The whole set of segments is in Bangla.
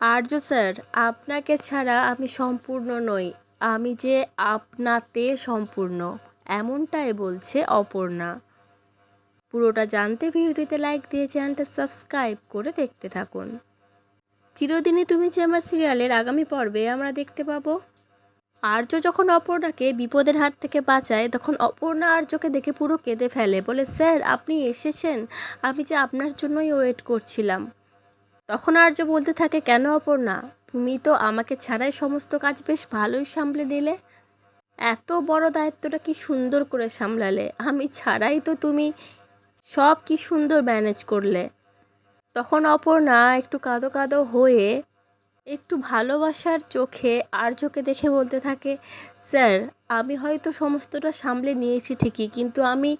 আর্য স্যার, আপনাকে ছাড়া আমি সম্পূর্ণ নই। আমি যে আপনাতে সম্পূর্ণ, এমনটাই বলছে অপর্ণা। পুরোটা জানতে ভিডিওটিতে লাইক দিয়ে চ্যানেলটা সাবস্ক্রাইব করে দেখতে থাকুন। চিরদিনই তুমি যে আমার সিরিয়ালের আগামী পর্বে আমরা দেখতে পাবো। আর্য যখন অপর্ণাকে বিপদের হাত থেকে বাঁচায়, তখন অপর্ণা আর্যকে দেখে পুরো কেঁদে ফেলে, বলে, স্যার, আপনি এসেছেন। আমি যে আপনার জন্যই ওয়েট করছিলাম। তখন আর্য বলতে থাকে, কেন অপর্ণা? তুমি তো আমাকে ছাড়াই সমস্ত কাজ বেশ ভালোই সামলে নিলে। এত বড় দায়িত্বটা কি সুন্দর করে সামলালে। আমি ছাড়াই তো তুমি সব কি সুন্দর ম্যানেজ করলে। তখন অপর্ণা একটু কাঁদো কাঁদো হয়ে একটু ভালোবাসার চোখে আর্যকে দেখে বলতে থাকে, স্যার, আমি হয়তো সমস্তটা সামলে নিয়েছি ঠিকই, কিন্তু আমি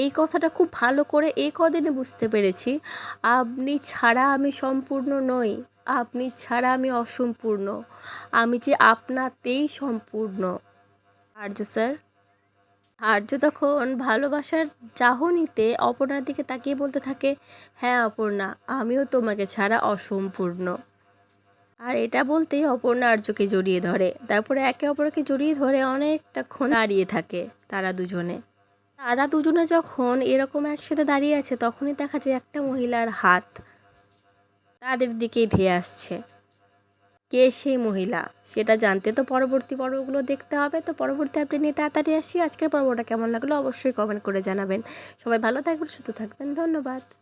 এই কথাটা খুব ভালো করে এই কদিনে বুঝতে পেরেছি। আপনি ছাড়া আমি সম্পূর্ণ নই, আপনি ছাড়া আমি অসম্পূর্ণ, আমি যে আপনাতেই সম্পূর্ণ। আর্য, স্যার। আর্য তখন ভালোবাসার চাহনিতে অপর্ণার দিকে তাকিয়ে বলতে থাকে হ্যাঁ অপর্ণা, আমিও তোমাকে ছাড়া অসম্পূর্ণ। আর এটা বলতেই অপর্ণা আর্যকে জড়িয়ে ধরে। তারপরে একে অপরকে জড়িয়ে ধরে অনেকটা অনেকটাক্ষণ দাঁড়িয়ে থাকে তারা দুজনে। তারা দুজনে যখন এরকম একসাথে দাঁড়িয়ে আছে, তখনই দেখা যায় একটা মহিলার হাত তাদের দিকেই ধেয়ে আসছে। কে সেই মহিলা? সেটা জানতে তো পরবর্তী পর্বগুলো দেখতে হবে। তো পরবর্তী আপনি নিয়ে তাড়াতাড়ি আসি। আজকের পর্বটা কেমন লাগল অবশ্যই কমেন্ট করে জানাবেন। সবাই ভালো থাকবেন, সুস্থ থাকবেন। ধন্যবাদ।